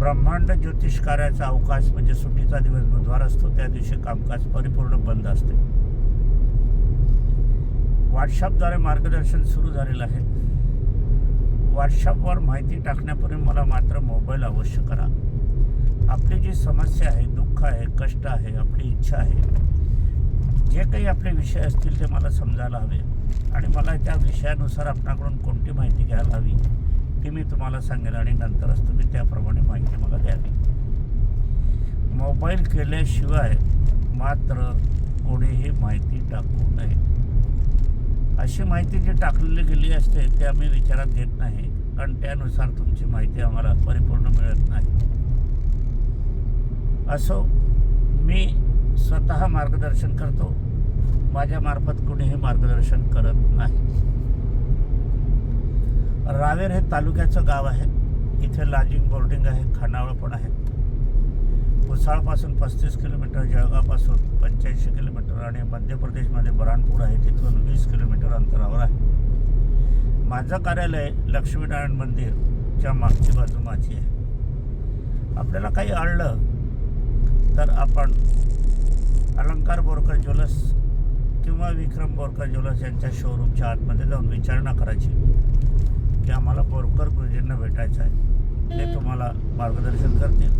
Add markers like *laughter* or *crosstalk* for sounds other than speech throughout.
ब्रह्मांड ज्योतिष कार्याचा अवकाश म्हणजे सुट्टीचा दिवस बुधवार असतो त्या दिवशी कामकाज परिपूर्ण बंद असते. व्हॉट्सअपद्वारे मार्गदर्शन सुरू झालेलं आहे. व्हॉट्सअपवर माहिती टाकण्यापूर्वी मला मात्र मोबाईल अवश्य करा. आपली जी समस्या आहे दुःख आहे कष्ट आहे आपली इच्छा आहे जे काही आपले विषय असतील ते मला समजायला हवे आणि मला त्या विषयानुसार आपणाकडून कोणती माहिती घ्यायला हवी. ती मी तुम्हाला सांगेन आणि नंतरच तुम्ही त्याप्रमाणे माहिती मला द्यावी. मोबाईल केल्याशिवाय मात्र कोणीही माहिती टाकू नये. अशी माहिती जी टाकलेली गेली असते ते आम्ही विचारात घेत नाही. कारण त्यानुसार तुमची माहिती आम्हाला परिपूर्ण मिळत नाही. असो मी स्वतः मार्गदर्शन करतो. माझ्यामार्फत कुणीही मार्गदर्शन करत नाही. रावेर हे तालुक्याचं गाव आहे. इथे लाजिंग बोर्डिंग आहे खानावळ पण आहे. उसाळपासून पस्तीस किलोमीटर जळगावपासून पंच्याऐंशी किलोमीटर आणि मध्य प्रदेशमध्ये बराणपूर आहे तिथून वीस किलोमीटर अंतरावर आहे. माझं कार्यालय लक्ष्मीनारायण मंदिरच्या मागची बाजू माझी आहे. आपल्याला काही अडलं तर आपण अलंकार बोरकर ज्वेलर्स किंवा विक्रम बोरकर ज्वेलर्स यांच्या शोरूमच्या आतमध्ये जाऊन विचारणा करायची. की आम्हाला बोरकर गुरुजींना भेटायचं आहे. ते तुम्हाला मार्गदर्शन करतील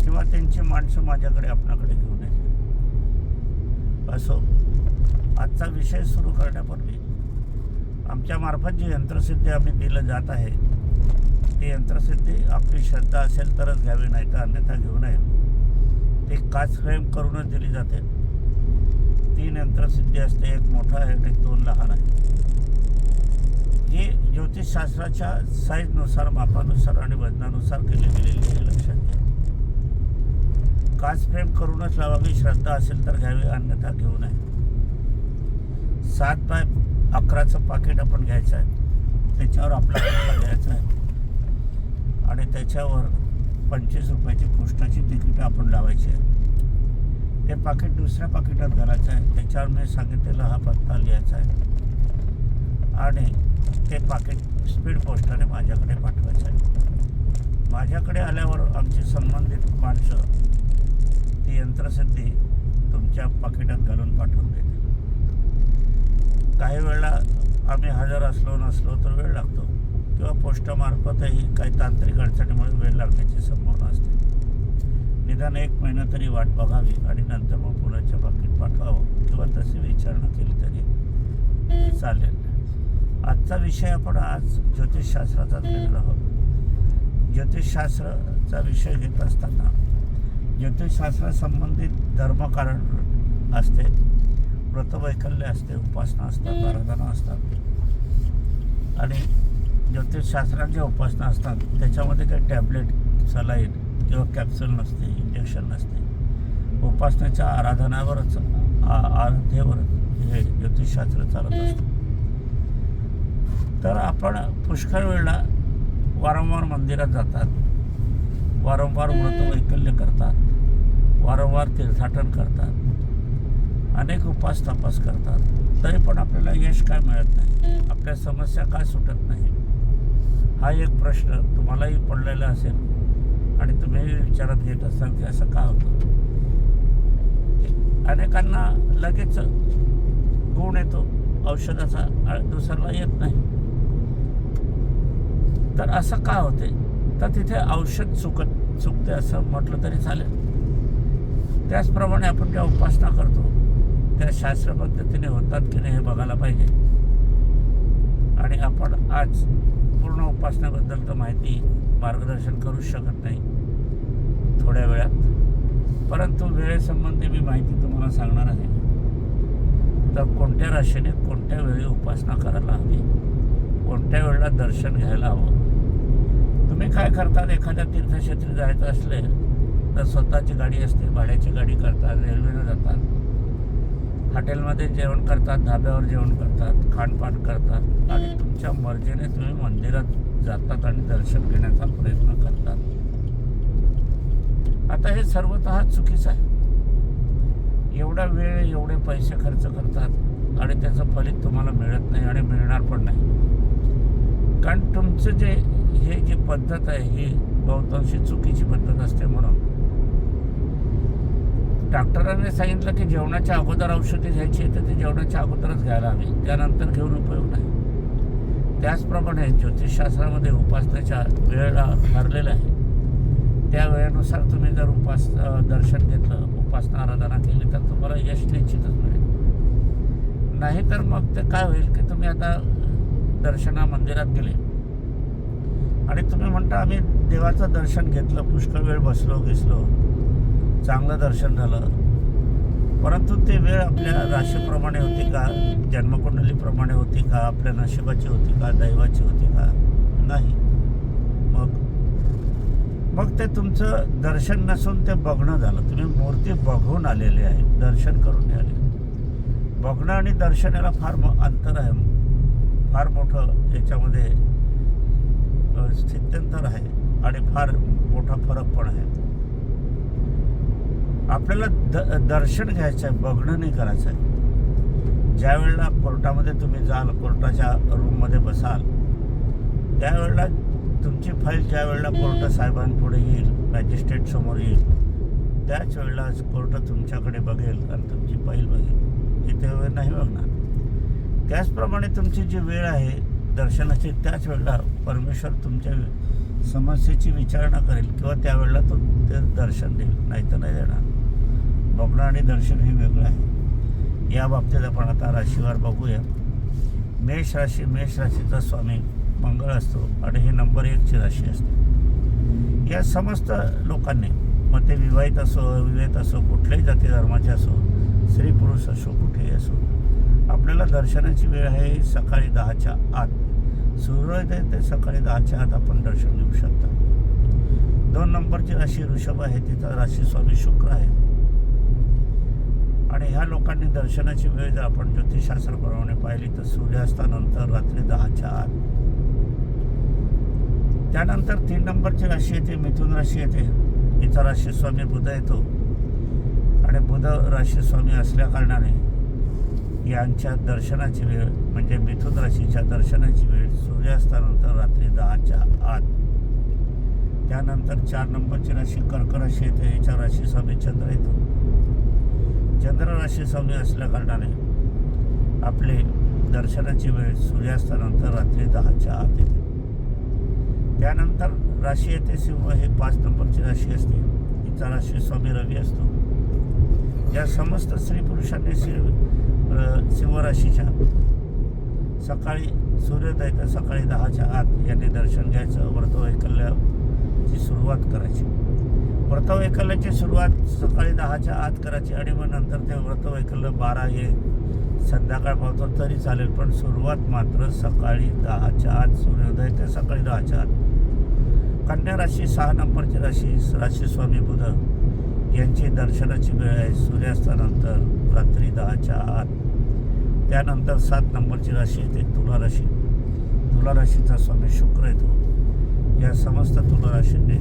किंवा त्यांची माणसं माझ्याकडे आपणाकडे घेऊन येतील. असो आजचा विषय सुरू करण्यापूर्वी आमच्यामार्फत जी यंत्रसिद्धी आम्ही दिलं जात आहे ती यंत्रसिद्धी आपली श्रद्धा असेल तरच घ्यावी नाही तर अन्यथा घेऊ नये. ती काच फ्रेम करूनच दिली जाते. तीन यंत्रसिद्धी असते एक मोठा आहे आणि दोन लहान आहे. ही ज्योतिषशास्त्राच्या साईजनुसार मापानुसार आणि वजनानुसार केली गेलेली आहे लक्षात घ्या. काच फ्रेम करूनच लावावी श्रद्धा असेल तर घ्यावी अन्यथा घेऊ नये. सात बाय अकराचं पाकिट आपण घ्यायचं आहे. त्याच्यावर आपला पत्ता घ्यायचा आहे. आणि त्याच्यावर पंचवीस रुपयाची पोस्टाची तिकीट आपण लावायची आहे ते पाकिट दुसऱ्या पाकिटात घालायचं आहे. त्याच्यावर मी सांगितलेला हा पत्ता लिहायचा आहे. आणि ते पाकिट स्पीड पोस्टाने माझ्याकडे पाठवायचं आहे. माझ्याकडे आल्यावर आमची संबंधित माणसं ती यंत्रसिद्धी तुमच्या पाकिटात घालून पाठवून देते काही वेळेला आम्ही हजर असलो नसलो तर वेळ लागतो. किंवा पोस्टामार्फतही काही तांत्रिक अडचणीमुळे वेळ लागण्याची संभावना असते. निदान एक महिना तरी वाट बघावी आणि नंतर मग पुण्याच्या पाकिट पाठवावं. किंवा तशी विचारणा केली तरी चालेल. आजचा विषय आपण आज ज्योतिषशास्त्राचा घेणार आहोत. ज्योतिषशास्त्राचा विषय घेत असताना ज्योतिषशास्त्रासंबंधित धर्मकारण असते व्रतवैकल्य असते उपासना असतात आराधना असतात. आणि ज्योतिषशास्त्रांच्या उपासना असतात त्याच्यामध्ये काही टॅबलेट सलाईन किंवा कॅप्सूल नसते इंजेक्शन नसते. उपासनेच्या आराधनावरच आ- आराध्येवरच हे ज्योतिषशास्त्र चालत असतं. तर आपण पुष्कळ वेळेला वारंवार मंदिरात जातात. वारंवार व्रतवैकल्य करतात. वारंवार तीर्थाटन करतात. अनेक उपास तपास करतात. तरी पण आपल्याला यश काय मिळत नाही? आपल्या समस्या काय सुटत नाही? हा एक प्रश्न तुम्हालाही पडलेला असेल आणि तुम्ही विचारात घेत असाल की असं का होतं? अनेकांना लगेच गुण येतो. औषधाचा दुसऱ्याला येत नाही. तर असं का होते? तर तिथे औषध चुकत चुकते असं म्हटलं तरी चालेल. त्याचप्रमाणे आपण ज्या उपासना करतो त्या शास्त्र पद्धतीने होतात की नाही हे बघायला पाहिजे. आणि आपण आज पूर्ण उपासनाबद्दल तर माहिती मार्गदर्शन करूच शकत नाही. थोड्या वेळात. परंतु वेळेसंबंधी मी माहिती तुम्हाला सांगणार आहे. तर कोणत्या राशीने कोणत्या वेळी उपासना करायला हवी? कोणत्या वेळेला दर्शन घ्यायला हवं? तुम्ही काय करतात एखाद्या तीर्थक्षेत्री जायचं असले तर स्वतःची गाडी असते भाड्याची गाडी करतात रेल्वेनं जातात. हॉटेलमध्ये जेवण करतात धाब्यावर जेवण करतात खाणपान करतात. आणि तुमच्या मर्जीने तुम्ही मंदिरात जातात आणि दर्शन घेण्याचा प्रयत्न करतात. आता हे सर्वतः चुकीचं आहे. एवढा वेळ एवढे पैसे खर्च करतात आणि त्याचं फलित तुम्हाला मिळत नाही आणि मिळणार पण नाही. कारण तुमचं जे हे जी पद्धत आहे ही बहुतांशी चुकीची पद्धत असते म्हणून. डॉक्टरांनी सांगितलं की जेवणाच्या अगोदर औषधे घ्यायची तर ती जेवणाच्या अगोदरच घ्यायला हवी. त्यानंतर घेऊन उपयोग नाही. त्याचप्रमाणे ज्योतिषशास्त्रामध्ये उपासनेच्या वेळेला ठरलेलं आहे. त्या वेळेनुसार तुम्ही जर उपास दर्शन घेतलं उपासना आराधना केली तर तुम्हाला यश निश्चितच मिळेल. नाहीतर मग ते काय होईल की तुम्ही आता दर्शना मंदिरात गेले. आणि तुम्ही म्हणता आम्ही देवाचं दर्शन घेतलं पुष्कळ वेळ बसलो घेसलो चांगलं दर्शन झालं. परंतु ते वेळ आपल्या राशीप्रमाणे होती का? जन्मकुंडलीप्रमाणे होती का? आपल्या नशिबाची होती का? दैवाची होती का? नाही. मग? मग ते तुमचं दर्शन नसून ते बघणं झालं. तुम्ही मूर्ती बघून आलेले आहे. दर्शन करून आले. बघणं आणि दर्शन याला फार अंतर आहे. फार मोठं याच्यामध्ये स्थित्यंतर आहे आणि फार मोठा फरक पण आहे. आपल्याला द दर्शन घ्यायचं आहे बघणं नाही करायचं आहे. ज्या वेळेला कोर्टामध्ये तुम्ही जाल कोर्टाच्या रूममध्ये बसाल त्यावेळेला तुमची फाईल ज्या वेळेला कोर्ट साहेबांपुढे येईल मॅजिस्ट्रेट समोर येईल त्याच वेळेला कोर्ट तुमच्याकडे बघेल आणि तुमची फाईल बघेल. इथे वेळ नाही बघणार. त्याचप्रमाणे तुमची जी वेळ आहे दर्शनाची त्याच वेळेला परमेश्वर तुमच्या समस्येची विचारणा करेल किंवा त्यावेळेला तो ते दर्शन देईल. नाही तर नाही देणार. बघणं आणि दर्शन हे वेगळं आहे. या बाबतीत आपण आता राशीवार बघूया. मेष राशी मेष राशीचा स्वामी मंगळ असतो आणि ही नंबर एकची राशी असते. या समस्त लोकांनी मग ते विवाहित असो अविवाहित असो कुठल्याही जाती धर्माचे असो स्त्री पुरुष असो कुठेही असो आपल्याला दर्शनाची वेळ आहे सकाळी दहाच्या आत. सूर्योदय ते सकाळी दहाच्या आत आपण दर्शन घेऊ शकता. दोन नंबरची राशी ऋषभ आहे तिचा राशी स्वामी शुक्र आहे. आणि ह्या लोकांनी दर्शनाची वेळ जर आपण ज्योतिषशास्त्राप्रमाणे पाहिली तर सूर्यास्तानंतर रात्री दहाच्या आत. त्यानंतर तीन नंबरची राशी येते मिथुन राशी येते. हिचा राशी स्वामी बुध येतो. आणि बुध राशी स्वामी असल्या कारणाने यांच्या दर्शनाची वेळ म्हणजे मिथुन राशीच्या दर्शनाची वेळ सूर्यास्तानंतर रात्री दहाच्या आत. त्यानंतर चार नंबरची राशी कर्क राशी येते याच्या राशी स्वामी चंद्र येतो. चंद्र राशी स्वामी असल्या कारणाने आपले दर्शनाची वेळ सूर्यास्तानंतर रात्री दहाच्या आत येते. त्यानंतर राशी येते सिंह हे पाच नंबरची राशी असते. हिचा राशी स्वामी रवी असतो. या समस्त स्त्री पुरुषांनी शिवराशीच्या र- सकाळी सूर्योदय सकाळी दहाच्या आत यांनी दर्शन घ्यायचं. व्रतवैकल्याची सुरुवात करायची. व्रतवैकल्याची सुरुवात सकाळी दहाच्या आत करायची आणि मग नंतर ते व्रतवैकल्य बारा हे संध्याकाळ पावतो तरी चालेल पण सुरुवात मात्र सकाळी दहाच्या आत सूर्योदय ते सकाळी दहाच्या आत. कन्या राशी सहा नंबरची राशी राशी स्वामी बुध यांची दर्शनाची वेळ आहे सूर्यास्तानंतर. रात्री दहाच्या आत. त्यानंतर सात नंबरची राशी येते तुला राशी. तुला राशीचा स्वामी शुक्र येतो या समस्त तुला राशीने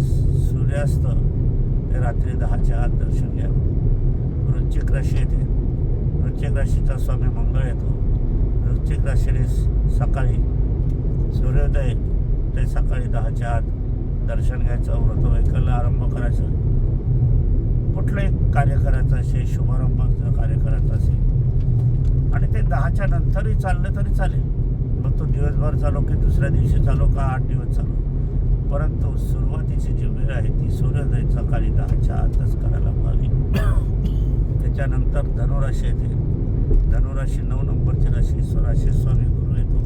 सूर्यास्त ते रात्री दहाच्या आत दर्शन घ्यावं. वृश्चिक राशी येते. वृश्चिक राशीचा स्वामी मंगळ येतो वृश्चिक राशीने सकाळी सूर्योदय ते सकाळी दहाच्या आत दर्शन घ्यायचं व्रतवैकल्य आरंभ करायचं. कुठलंही कार्य करायचं असेल शुभारंभाचं कार्य करायचं असेल आणि ते दहाच्या नंतरही चाललं तरी चालेल. मग तो दिवसभर चालो की दुसऱ्या दिवशी चालो का आठ दिवस चालो? परंतु सुरुवातीची जी वेळ आहे ती सूर्योदय सकाळी दहाच्या आतच करायला हवी. त्याच्यानंतर धनुराशी येते. धनुराशी नऊ नंबरची राशी स्वराशी स्वामी गुरु येतो.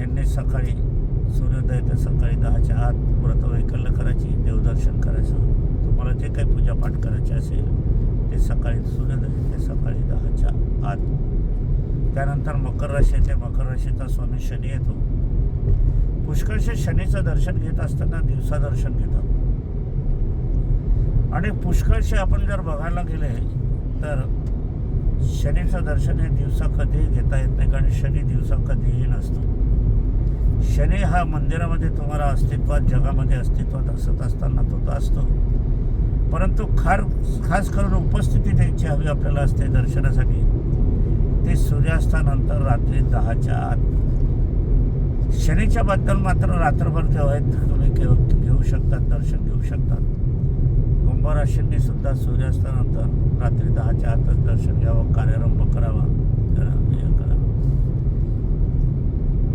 यांनी सकाळी सूर्योदय तर सकाळी दहाच्या आत व्रतवैकल्य करायची देवदर्शन करायचं. तुम्हाला जे काही पूजापाठ करायचे असेल ते सकाळी सूर्योदय ते सकाळी दहाच्या आत. त्यानंतर मकर राशी येते. मकर राशीचा स्वामी शनी येतो. पुष्कळशे शनीचं दर्शन घेत असताना दिवसा दर्शन घेतात. आणि पुष्कळशे आपण जर बघायला गेले तर शनीचं दर्शन हे दिवसा कधीही घेता येत नाही कारण शनी दिवसा कधीही नसतो. शनी हा मंदिरामध्ये तुम्हाला अस्तित्वात जगामध्ये अस्तित्वात असत असताना तो असतो. परंतु खार खास करून उपस्थिती त्यांची हवी आपल्याला असते दर्शनासाठी. ते सूर्यास्तानंतर रात्री दहाच्या आत. शनीच्या बद्दल मात्र रात्रभर जेव्हा तुम्ही घेऊ घेऊ शकतात दर्शन घेऊ शकतात. कुंभराशींनी सुद्धा सूर्यास्तानंतर रात्री दहाच्या आतच दर्शन घ्यावं कार्यारंभ करावा करा-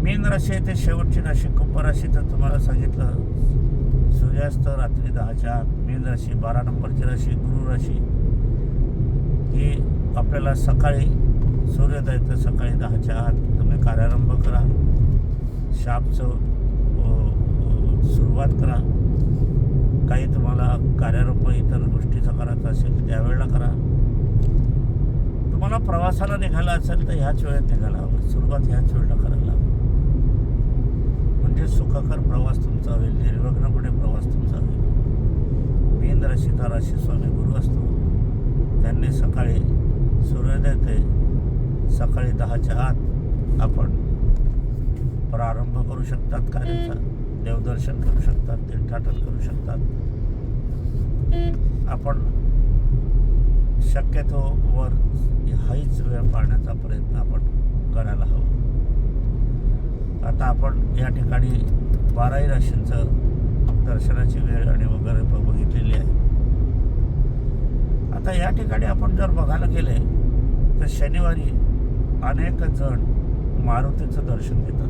मीन राशी आहे ते शेवटची राशी. कुंभराशी तर तुम्हाला सांगितलं सूर्यास्त रात्री दहाच्या आत मीन राशी बारा नंबरची राशी गुरु राशी ही आपल्याला सकाळी सूर्योदयाचं सकाळी दहाच्या आत तुम्ही कार्यारंभ करा. शापचं सुरुवात करा. काही तुम्हाला कार्यारंभ इतर गोष्टीचा करायचा असेल त्यावेळेला करा. तुम्हाला प्रवासाला निघायला असेल तर ह्याच वेळेत निघायला हवं. सुरुवात ह्याच वेळेला सुखाकार प्रवास तुमचा होईल निर्विघ्नपणे प्रवास तुमचा होईल. मीन राशीचा राशी स्वामी गुरु असतो. त्यांनी सकाळी सूर्योदय ते सकाळी दहाच्या आत आपण प्रारंभ करू शकतात कार्याचा देवदर्शन करू शकतात तीर्थाटन करू शकतात. आपण शक्यतो वर हाच वेळ पाळण्याचा प्रयत्न आपण करायला हवा. आता आपण या ठिकाणी बाराही राशींचं दर्शनाची वेळ आणि वगैरे बघितलेली आहे. आता या ठिकाणी आपण जर बघायला गेले तर शनिवारी अनेक जण मारुतीचं दर्शन घेतात.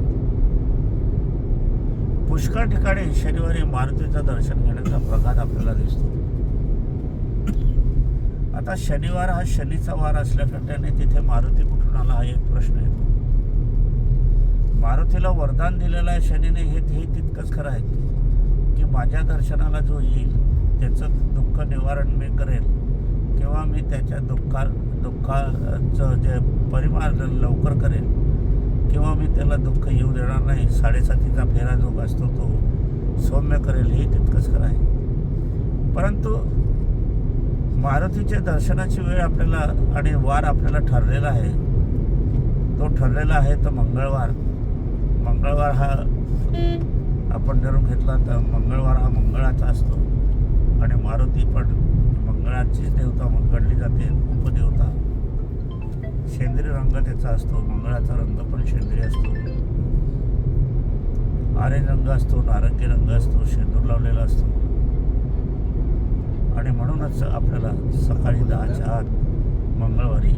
पुष्कळ ठिकाणी शनिवारी मारुतीचं दर्शन घेण्याचा प्रघात आपल्याला दिसतो. आता शनिवार हा शनीचा वार असल्याकारणाने तिथे मारुती कुठून आला हा एक प्रश्न येतो. मारुतीला वरदान दिलेलं आहे शनीने हे हे तितकंच खरं आहे की माझ्या दर्शनाला जो येईल त्याचं दुःख निवारण मी करेल. किंवा मी त्याच्या दुःखा दुःखाचं जे परिमाण लवकर करेल. किंवा मी त्याला दुःख येऊ देणार नाही साडेसातीचा फेरा जो असतो तो सौम्य करेल हे तितकंच खरं आहे. परंतु मारुतीच्या दर्शनाची वेळ आपल्याला आणि वार आपल्याला ठरलेला आहे. तो ठरलेला आहे तर मंगळवार. मंगळवार हा आपण जर घेतला तर मंगळवार हा मंगळाचा असतो. आणि मारुती पण मंगळाची देवता गणली जाते उपदेवता. सेंद्रिय रंग त्याचा असतो मंगळाचा रंग पण सेंद्रिय असतो. आरे रंग असतो नारंगी रंग असतो शेंदूर लावलेला असतो. आणि म्हणूनच आपल्याला सकाळी दहाच्या आत मंगळवारी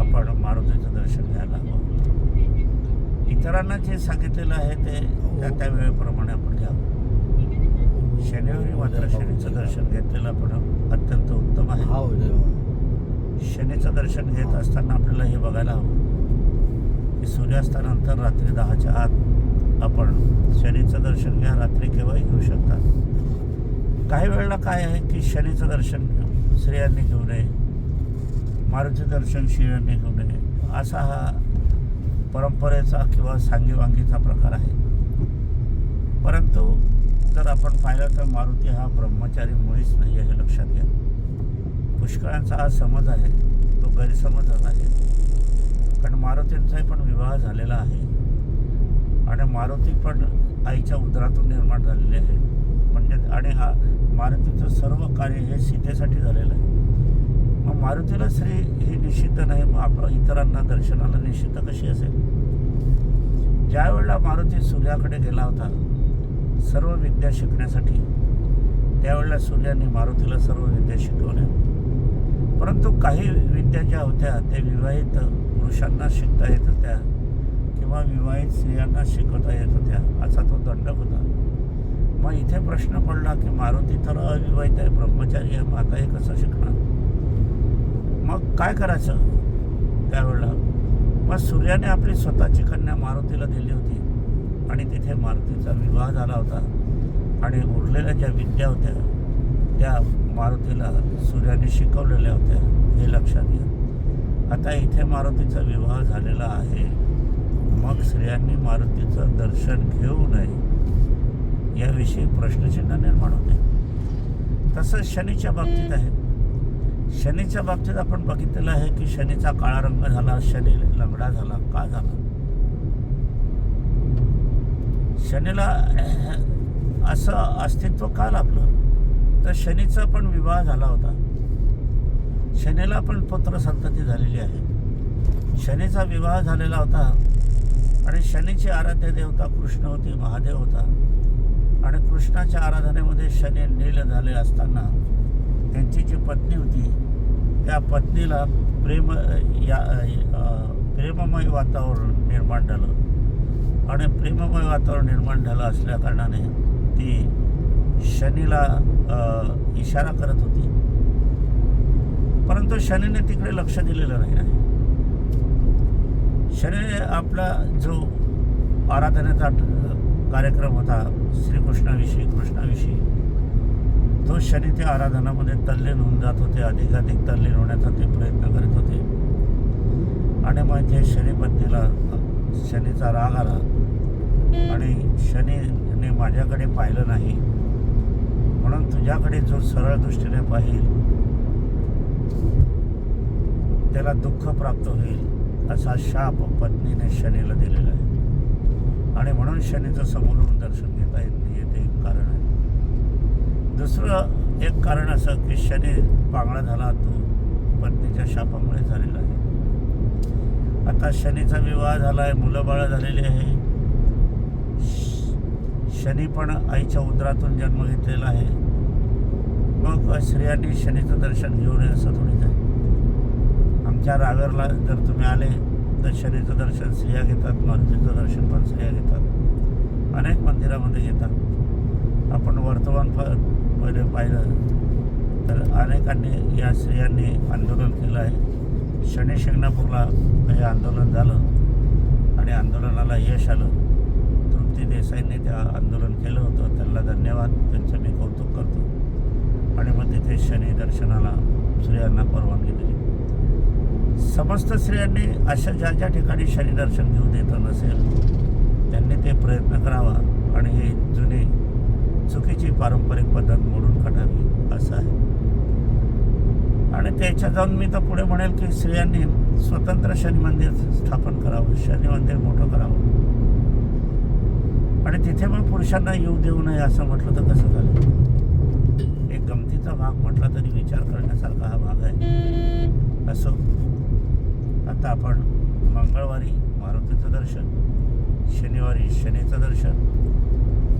आपण मारुतीचं दर्शन घ्या इतरांना जे सांगितलेलं आहे ते त्या त्या वेळेप्रमाणे आपण घ्यावं. शनिवारी मात्र शनीचं दर्शन घेतलेलं आपण अत्यंत उत्तम आहे. हा हो शनीचं दर्शन घेत असताना आपल्याला हे बघायला हवं की सूर्यास्तानंतर रात्री दहाच्या आत आपण शनीचं दर्शन घ्या रात्री केव्हाही घेऊ शकतात काही वेळेला काय आहे की शनीचं दर्शन स्त्रियांनी घेऊ नये मारुती दर्शन स्त्रियांनी घेऊ नये असा हा परंपरेचा किंवा सांगीवांगीचा प्रकार आहे. परंतु जर आपण पाहिलं तर मारुती हा ब्रह्मचारी मुळीच नाही आहे हे लक्षात घ्या. पुष्कळांचा हा समज आहे तो गैरसमजच आहे. कारण मारुतींचाही पण विवाह झालेला आहे. आणि मारुती पण आईच्या उदरातून निर्माण झालेली आहे. म्हणजे आणि हा मारुतीचं सर्व कार्य हे सीतेसाठी झालेलं आहे. मग मारुतीला स्त्री ही निषिद्ध नाही मग आपण इतरांना दर्शनाला निषिद्ध कशी असेल? ज्यावेळेला मारुती सूर्याकडे गेला होता सर्व विद्या शिकण्यासाठी त्यावेळेला सूर्याने मारुतीला सर्व विद्या शिकवल्या. परंतु काही विद्या ज्या होत्या त्या विवाहित पुरुषांना शिकता येत होत्या किंवा विवाहित स्त्रियांना शिकवता येत होत्या असा तो दंडक होता. मग इथे प्रश्न पडला की मारुती तर अविवाहित आहे ब्रह्मचारी आहे मग आता हे कसं शिकणार? मग काय करायचं? त्यावेळेला मग सूर्याने आपली स्वतःची कन्या मारुतीला दिली होती. आणि तिथे मारुतीचा विवाह झाला होता. आणि उरलेल्या ज्या विद्या होत्या त्या मारुतीला सूर्याने शिकवलेल्या होत्या. हे लक्षात घ्या. आता इथे मारुतीचा विवाह झालेला आहे. मग स्त्रियांनी मारुतीचं दर्शन घेऊ नये. याविषयी प्रश्नचिन्ह निर्माण होते. तसंच शनीच्या बाबतीत आहे. शनीच्या बाबतीत आपण बघितलेलं आहे की शनीचा काळा रंग झाला शनी लंगडा झाला का झाला? शनीला *clears throat* असं अस्तित्व का लाभलं? तर शनीचा पण विवाह झाला होता. शनीला पण पुत्र संतती झालेली आहे. शनीचा विवाह झालेला होता आणि शनीची आराध्य देवता कृष्ण होती महादेव होता. आणि कृष्णाच्या आराधनेमध्ये शनी नील झाले असताना त्यांची जी पत्नी होती त्या पत्नीला प्रेम या प्रेममय वातावरण निर्माण झालं. आणि प्रेममय वातावरण निर्माण झालं असल्या कारणाने ती शनीला इशारा करत होती. परंतु शनीने तिकडे लक्ष दिलेलं नाही. आहे शनीने आपला जो आराधनेचा कार्यक्रम होता श्रीकृष्णाविषयी कृष्णाविषयी तो शनी त्या आराधनामध्ये तल्लीन होऊन जात होते अधिकाधिक तल्लीन होण्याचा ते प्रयत्न करत होते. आणि मग ते शनी पत्नीला शनीचा राग आला. आणि शनीने माझ्याकडे पाहिलं नाही. म्हणून तुझ्याकडे जो सरळ दृष्टीने पाहिल त्याला दुःख प्राप्त होईल असा शाप पत्नीने शनीला दिलेला आहे. आणि म्हणून शनीचं समोरून दर्शन घेता येत नाही ते एक कारण आहे. दुसरं एक कारण असं की शनी पांगळा झाला तो पत्नीच्या शापामुळे झालेला आहे. आता शनीचा विवाह झाला आहे मुलं बाळं झालेली आहे. श- शनी पण आईच्या उदरातून जन्म घेतलेला आहे. मग स्त्रियांनी शनीचं दर्शन घेऊ नये असं थोडीच आहे आमच्या रागरला जर तुम्ही आले तर शनीचं दर्शन स्त्रिया घेतात मारुतीचं दर्शन पण स्त्रिया घेतात. अनेक मंदिरामध्ये घेतात आपण वर्तमान प पाहिलं तर अनेकांनी या स्त्रियांनी आंदोलन केलं आहे. शनी शिंगणापूरला हे आंदोलन झालं आणि आंदोलनाला यश आलं. तृप्ती देसाईंनी त्या आंदोलन केलं होतं. त्यांना धन्यवाद. त्यांचं मी कौतुक करतो. आणि मग तिथे शनी दर्शनाला स्त्रियांना परवानगी दिली. समस्त स्त्रियांनी अशा ज्या ज्या ठिकाणी शनी दर्शन घेऊ देत नसेल त्यांनी ते प्रयत्न करावा. आणि हे जुने चुकीची पारंपरिक पद्धत मोडून काढावी असं आहे. आणि त्याच्या जाऊन मी तर पुढे म्हणेल की स्त्रियांनी स्वतंत्र शनी मंदिर स्थापन करावं शनी मंदिर मोठं करावं. आणि तिथे मग पुरुषांना येऊ देऊ नये असं म्हटलं तर कसं झालं? एक गमतीचा भाग म्हटला तरी विचार करण्यासारखा हा भाग आहे. असो. आता आपण मंगळवारी मारुतीचं दर्शन शनिवारी शनीचं दर्शन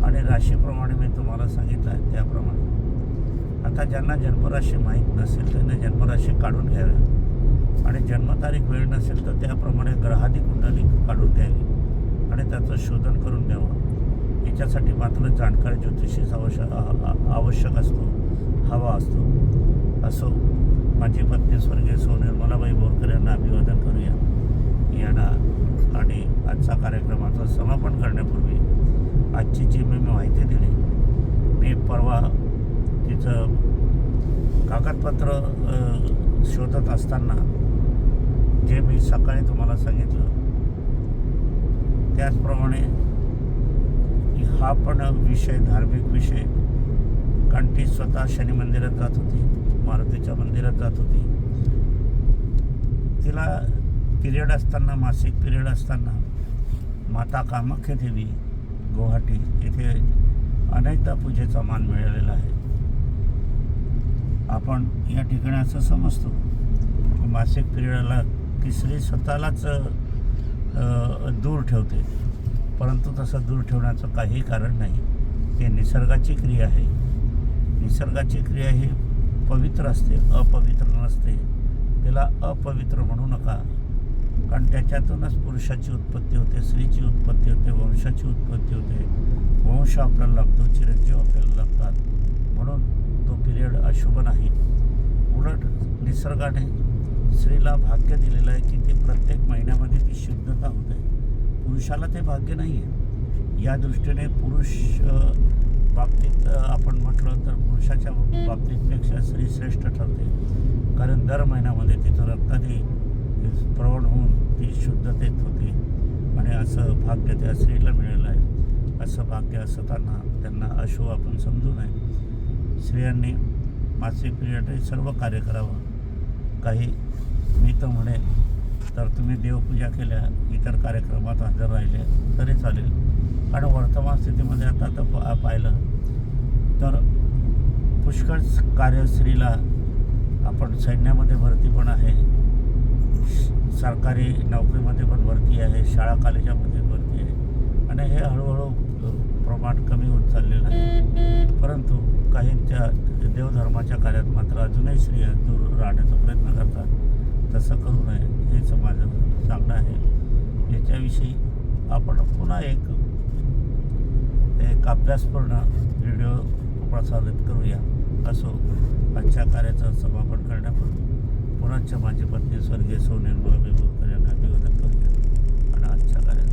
आणि राशीप्रमाणे मी तुम्हाला सांगितलं आहे त्याप्रमाणे. आता ज्यांना जन्मराशी माहीत नसेल त्यांनी जन्मराशी काढून घ्याव्या. आणि जन्मतारीख वेळ नसेल तर त्याप्रमाणे ग्रहादी कुंडली काढून घ्यावी. आणि त्याचं शोधन करून द्यावं याच्यासाठी मात्र जाणकार ज्योतिषीच आवश्यक आवश्यक असतो हवा असतो. असो माझी पत्नी स्वर्गीय सो निर्मलाबाई बोरकर यांना अभिवादन करूया. यांना आणि आजचा कार्यक्रमाचं समापन करण्यापूर्वी आजची जी मी माहिती दिली मी परवा तिचं कागदपत्र शोधत असताना जे मी सकाळी तुम्हाला सांगितलं त्याचप्रमाणे हा पण विषय धार्मिक विषय. कारण ती स्वतः शनी मंदिरात जात होती मारुतीच्या मंदिरात जात होती. तिला पिरियड असताना मासिक पिरियड असताना माता कामाख्या देवी गुवाहाटी येथे अनेकदा पूजेचा मान मिळालेला आहे. आपण या ठिकाणी असं समजतो मासिक पिरियडला की स्त्री स्वतःलाच दूर ठेवते. परंतु तसं दूर ठेवण्याचं काही कारण नाही. ते निसर्गाची क्रिया आहे. निसर्गाची क्रिया ही पवित्र असते अपवित्र नसते. तिला अपवित्र म्हणू नका. कारण त्याच्यातूनच पुरुषाची उत्पत्ती होते स्त्रीची उत्पत्ती होते वंशाची उत्पत्ती होते. वंश आपल्याला लागतो चिरंजीव आपल्याला लागतात म्हणून तो पिरियड अशुभ नाही. उलट निसर्गाने स्त्रीला भाग्य दिलेलं आहे की ती प्रत्येक महिन्यामध्ये ती शुद्धता होते. पुरुषाला ते भाग्य नाही आहे या दृष्टीने पुरुष बाबतीत आपण म्हटलं तर पुरुषाच्या बाबतीतपेक्षा स्त्री श्रेष्ठ ठरते. कारण दर महिन्यामध्ये तिथं रक्तादी प्रौढ होऊन ती शुद्धतेत होती. आणि असं भाग्य त्या स्त्रीला मिळेल आहे. असं भाग्य असताना त्यांना अशुभ आपण समजू नये. स्त्रियांनी मासिक पिरियड सर्व कार्य करावं. काही मी तर म्हणे तर तुम्ही देवपूजा केल्या इतर कार्यक्रमात हजर राहिले तरी चालेल. कारण वर्तमान स्थितीमध्ये आता तर पा- पाहिलं तर पुष्कळ कार्य स्त्रीला आपण सैन्यामध्ये भरती पण आहे. सरकारी नोकरीमध्ये पण भरती आहे शाळा कॉलेजामध्ये भरती आहे. आणि हे हळूहळू प्रमाण कमी होत चाललेलं आहे. परंतु काहींच्या देवधर्माच्या कार्यात मात्र अजूनही स्त्रिया दूर राहण्याचा प्रयत्न करतात. तसं करू नये हे समाजाचं सांगणं आहे. याच्याविषयी आपण पुन्हा एक एक अभ्यासपूर्ण व्हिडिओ प्रसारित करूया. असो आजच्या कार्याचं समापन करण्यापूर्वी. पुनश्च माझी पत्नी स्वर्गीय सोनेल मला यांना निवेदन करूया आणि आजच्या कार्यात